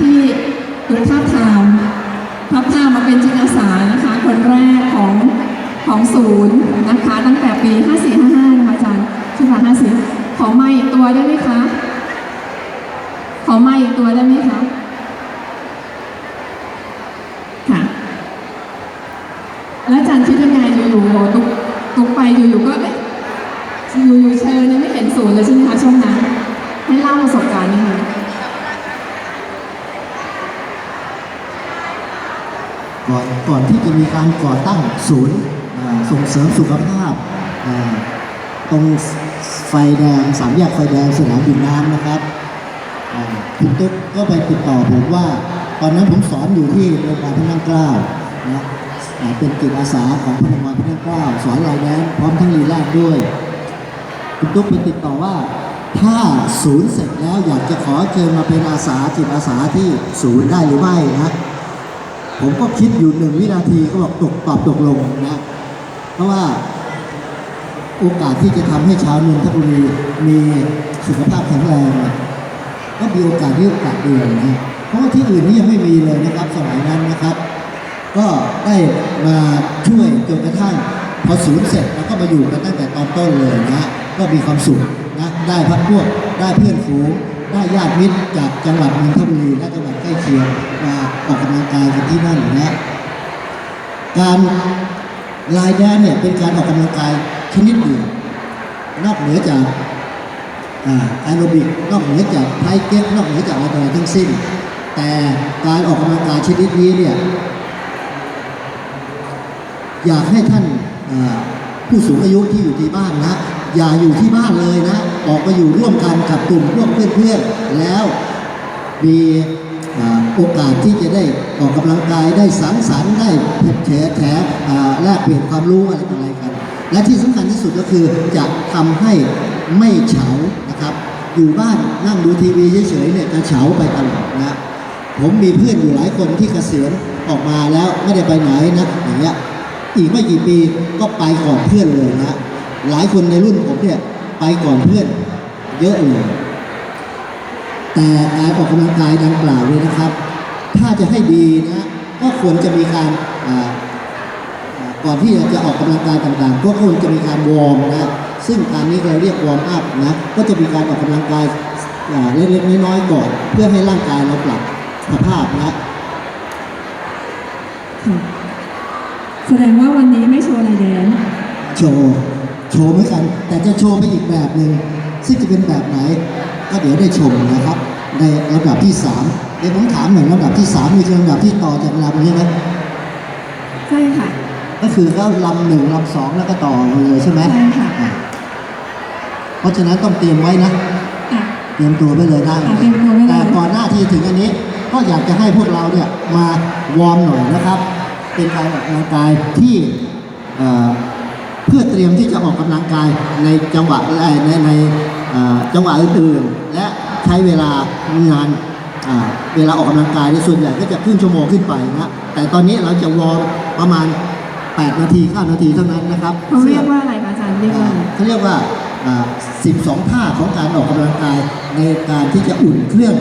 ที่ถูกท้าบทามท้าบทามมาเป็นจิตอาสานะคะคนแรกของของศูนย์นะคะตั้งแต่ปี 5455 นะคะอาจารย์ชุดละ50ขอไม้อีกตัวได้ไหมคะ ขอไม้อีกตัวได้ไหมคะ ค่ะ แล้วอาจารย์คิดยังไงอยู่ๆตุกตุกไปอยู่ๆก็เอ๊ะอยู่ๆเชิญยังไม่เห็นศูนย์เลยใช่ไหมคะช่วงนั้นให้เล่าประสบการณ์นิดนึง ก่อนก่อนที่จะมีการก่อตั้งศูนย์ส่งเสริมสุขภาพตรงไฟแดงสามแยกไฟแดงสนามบินน้ำนะครับคุณตุ๊กก็ไปติดต่อผมว่า ตอนนั้นผมสอนอยู่ที่โรงพยาบาลพระนั่งเกล้านะเป็นจิตอาสาของพระนครพระนั่งเกล้าสอนลายแดนพร้อมทั้งลีลาดด้วย คุณตุ๊กไปติดต่อว่าถ้าศูนย์เสร็จแล้วอยากจะขอเชิญมาเป็นอาสาจิตอาสาที่ศูนย์ได้หรือไม่นะ ผมก็คิดอยู่หนึ่งวินาทีก็บอกตกตอบตกลงนะเพราะว่าโอกาสที่จะทำให้ชาวนนทบุรีมีสุขภาพแข็งแรงก็มีโอกาสที่โอกาสเดียวนะเพราะว่าที่อื่นนี่ยังไม่มีเลยนะครับสมัยนั้นนะครับ ก็ได้มาช่วยจนกระทั่งพอศูนย์เสร็จเราก็มาอยู่กันตั้งแต่ตอนต้นเลยนะก็มีความสุขนะได้พักพวกได้เพื่อนฝูง ได้ญาติมิตรจากจังหวัดนนทบุรีและจังหวัดใกล้เคียงมาออกกำลังกายกันที่นั่นนะ การลายแดนเนี่ยเป็นการออกกำลังกายชนิดเดียวนอกเหนือจากแอโรบิกนอกเหนือจากไทเก๊กนอกเหนือจากอะไรต่างๆทั้งสิ้น แต่การออกกำลังกายชนิดนี้เนี่ยอยากให้ท่านผู้สูงอายุที่อยู่ที่บ้านนะ อย่าอยู่ที่บ้านเลย ออกมาอยู่ร่วมกันกับกลุ่มพวกเพื่อนๆแล้วมีโอกาสที่จะได้ออกกำลังกายได้สังสรรค์ได้ถกแฉแฉแลกเปลี่ยนความรู้อะไรต่ออะไรกัน และที่สำคัญที่สุดก็คือจะทำให้ไม่เฉานะครับ อยู่บ้านนั่งดูทีวีเฉยๆเนี่ยจะเฉาไปตลอดนะผมมีเพื่อนอยู่หลายคนที่เกษียณออกมาแล้วไม่ได้ไปไหนนะอย่างเงี้ยอีกไม่กี่ปีก็ไปก่อนเพื่อนเลยนะหลายคนในรุ่นผมเนี่ย ไปก่อนเพื่อนเยอะเลย แต่การออกกำลังกายดังกล่าวเนี่ยนะครับ ถ้าจะให้ดีนะก็ควรจะมีการอ่าอ่าก่อนที่จะออกกำลังกายต่างๆ ก็ควรจะมีการวอร์มนะ ซึ่งการนี้เราเรียกวอร์มอัพนะ ก็จะมีการออกกำลังกายอ่าเล็กๆน้อยๆก่อน เพื่อให้ร่างกายเราปรับสภาพนะค่ะแสดงว่าวันนี้ไม่โชว์ลายแดนโชว์ โชว์เหมือนกัน แต่จะโชว์ไปอีกแบบหนึ่งซึ่งจะเป็นแบบไหน ก็เดี๋ยวได้ชมนะครับ ในลำดับที่สามเดี๋ยวผมถามหน่อยลำดับที่สามนี่คือลำดับที่ต่อจากลำนี้ไหมใช่ค่ะ ก็คือก็ลำหนึ่งลำสองแล้วก็ต่อมาเลยใช่ไหมใช่ค่ะอ่เพราะฉะนั้นต้องเตรียมไว้นะอะเตรียมตัวไว้เลยนะอะเตรียมตัวไว้เลยแต่ก่อนหน้าที่ถึงอันนี้ก็อยากจะให้พวกเราเนี่ยมาวอร์มหน่อยนะครับ เป็นการออกกำลังกายที่ เอ่อเพื่อเตรียมที่จะออกกำลังกายในจังหวะเอ่อในในเอ่อจังหวะอื่นๆ และใช้เวลานานอ่าเวลาออกกำลังกายในยส่วนใหญ่ก็จะครึ่งชั่วโมงขึ้นไปนะแต่ตอนนี้เราจะวอร์มประมาณ 8 นาที9นาทีเท่านั้นนะครับเขาเรียกว่าอะไรคะอาจารย์เรียกว่าอะไรเขาเรียกว่าอ่า 12 ท่าของการออกกำลังกายในการที่จะอุ่นเครื่อง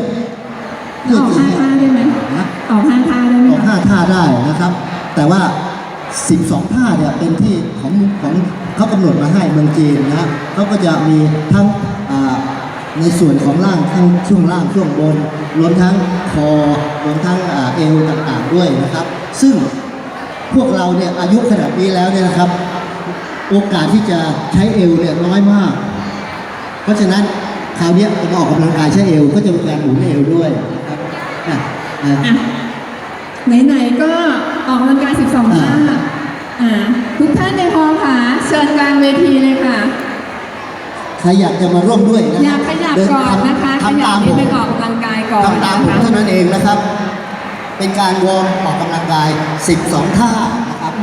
เพื่ออกที่ห้าจะท่าได้ไหมนะออกห้าท่าได้ไหมออกคะ5ท่าได้นะครับ แต่ว่า 12 ท่าเนี่ยเป็นที่ของของเขากำหนดมาให้เมืองจีนนะเขาก็จะมีทั้งในส่วนของล่างทั้งช่วงล่างช่วงบน รวมทั้งคอรวมทั้งอเอวต่างๆด้วยนะครับ ซึ่งพวกเราเนี่ยอายุขนาดนี้แล้วเนี่ยนะครับ โอกาสที่จะใช้เอวเนี่ยน้อยมาก เพราะฉะนั้นคราวนี้ยจะมาออกกำลังกายใช้เอวก็จะมีการหมุนเอวด้วยนะครับอะอะอะไหนๆก็ ออกกำลังกาย 12ท่าอ่าทุกท่านในฮอลล์ค่ะ เชิญกลางเวทีเลยค่ะ ใครอยากจะมาร่วมด้วยนะอยากขยับเดิก่อนนะคะขทำยัตาบมนิผดมนึงออกกำลังกายก่อนทำตามผมนะคะเท่านั้นเองนะครับ เป็นการวอร์มออกกำลังกาย 12 ท่านะครับ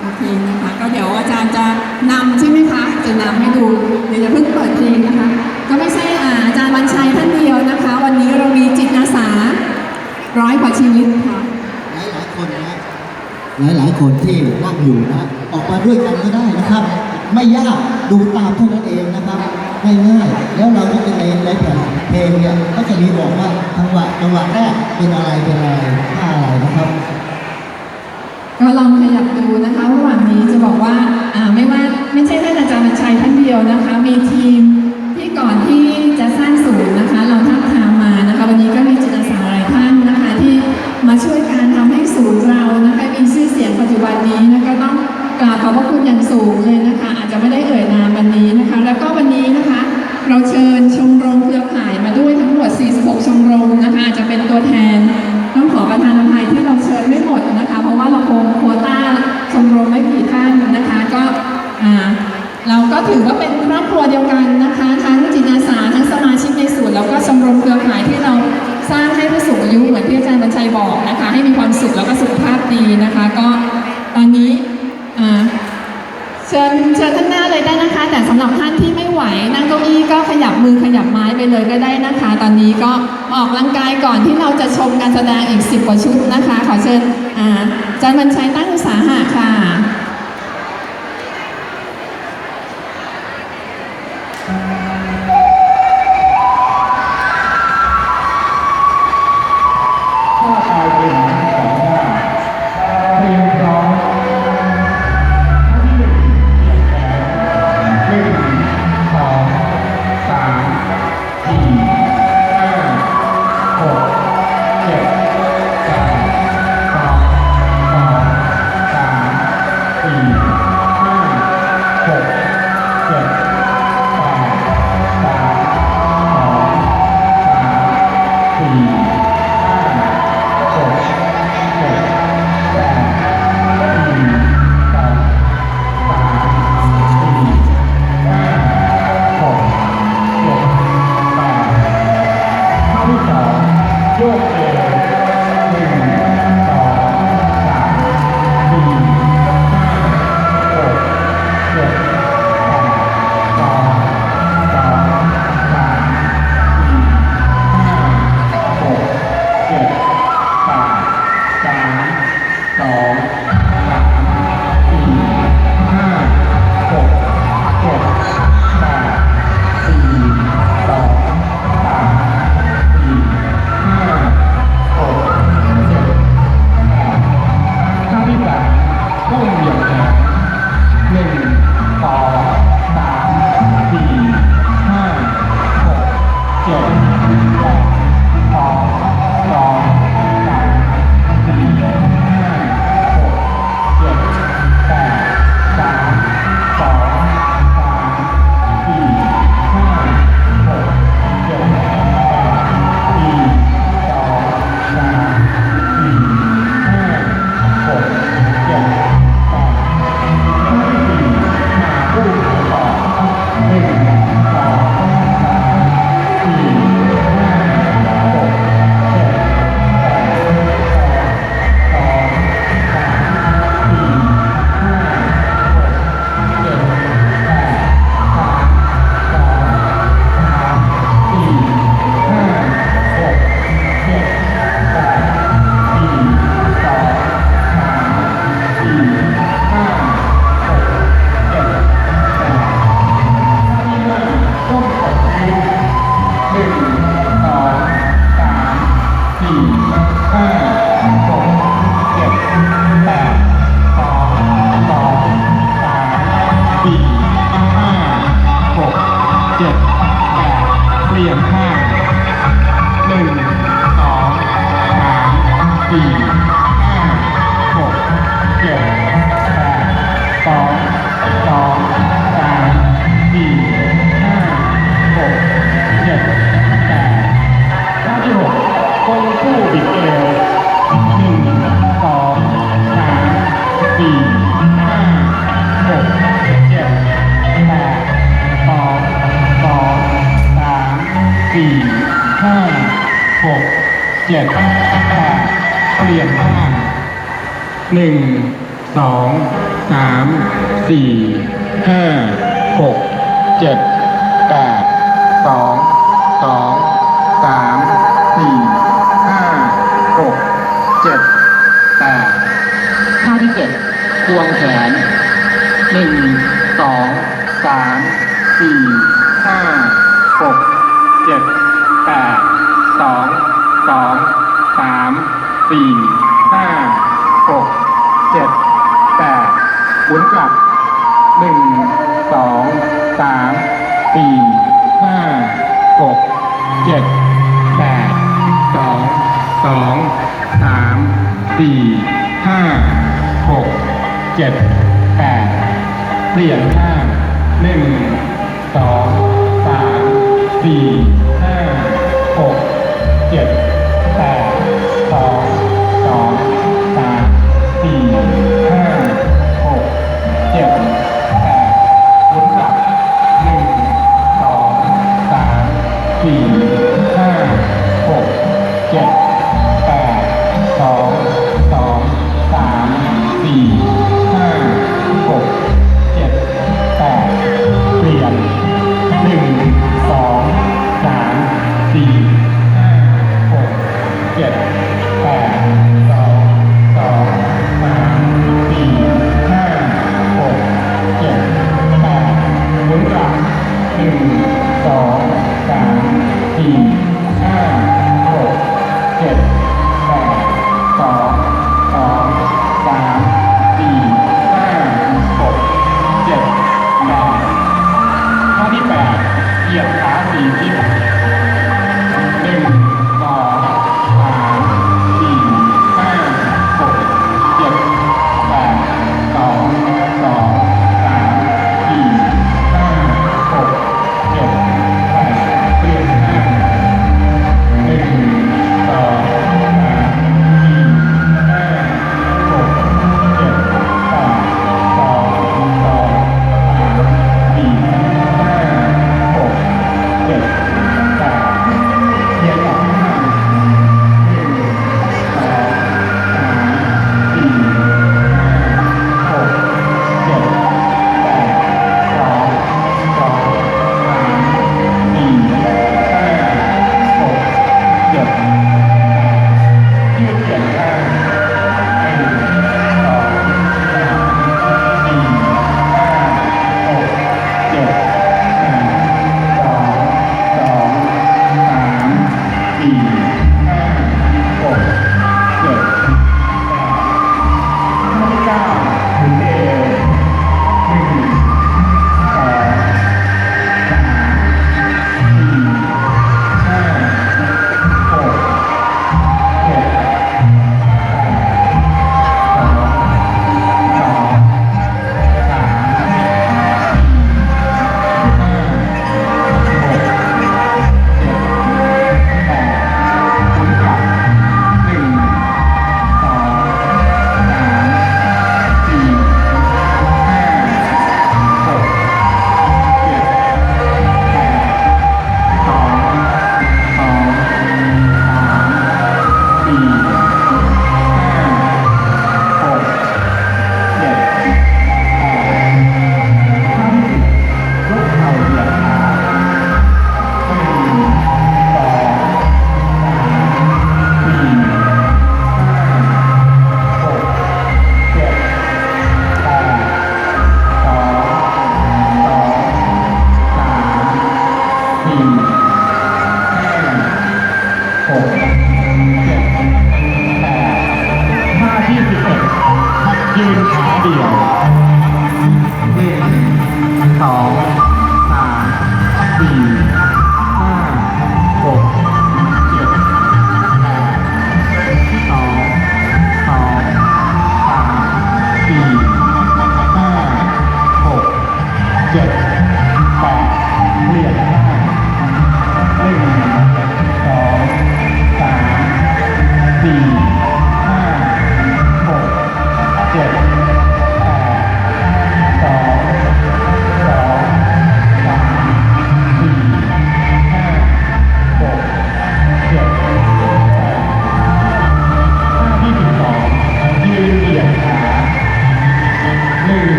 โอเคนะคะ ก็เดี๋ยวอาจารย์จะนำใช่ไหมคะ จะนำให้ดู เดี๋ยวจะเพิ่งเปิดเพลงนะคะ ก็ไม่ใช่อ่าอาจารย์วันชัยท่านเดียวนะคะ วันนี้เรามีจิตอาสาร้อยกว่าชีวิตค่ะ คนนะหลายหลายคนที่นั่งอยู่นะออกมาด้วยกันก็ได้นะครับ ไม่ยากดูตามเท่านั้นเองนะครับง่ายๆแล้วเราก็จะในในแผ่นเพลงเนี่ยก็จะมีบอกว่าจังหวะจังหวะแรกเป็นอะไรเป็นอะไรท่าอะไรนะครับก็ลองขยับดูนะคะระหว่างนี้จะบอกว่าอ่าไม่ว่าไม่ใช่ท่านอาจารย์ชัยท่านเดียวนะคะ มีทีม ทำให้ศูนย์เรานะคะมีชื่อเสียงปัจจุบันนี้นะคะต้องกราบขอบพระคุณอย่างสูงเลยนะคะ อาจจะไม่ได้เอ่ยนามวันนี้นะคะ แล้วก็วันนี้นะคะ เราเชิญชมรมเครือข่ายมาด้วยทั้งหมด 46 ชมรมนะคะอาจจะเป็นตัวแทนต้องขอประทานอภัยที่เราเชิญไม่หมดนะคะ เพราะว่าเราคงโควต้าชมรมไม่กี่ท่านนะคะ ก็อ่าเราก็ถือว่าเป็นครอบครัวเดียวกันนะคะทั้งจิตอาสาทั้งสมาชิกในศูนย์แล้วก็ชมรมเครือข่ายที่เราสร้างให้ผู้สูงอายุเหมือนที่อาจารย์บรรชัยบอกนะ มีความสุขแล้วก็สุขภาพดีนะคะ ก็ตอนนี้เชิญเชิญท่านหน้าเลยได้นะคะ แต่สำหรับท่านที่ไม่ไหวนั่งเก้าอี้ก็ขยับมือขยับไม้ไปเลยก็ได้นะคะ ตอนนี้ก็ออกกำลังกายก่อนที่เราจะชมการแสดงอีก 10 กว่าชุดนะคะ ขอเชิญอาอาจารย์บรรชัยตั้งอุตสาหะค่ะ เจ็ดแปดสองสอง ห เจ็ดแปดเปลี่ยนข้างหนึ่งสองสามสี่ห้าหกเจ็ด หนึ่งสองสามสี่ห้าหกเจ็ดแปดสองสองสามสี่ห้าหกเจ็ดแปดเปลี่ยนข้าหนึ่งสองสามสี่ห้าหกเจ็ดแปดสอง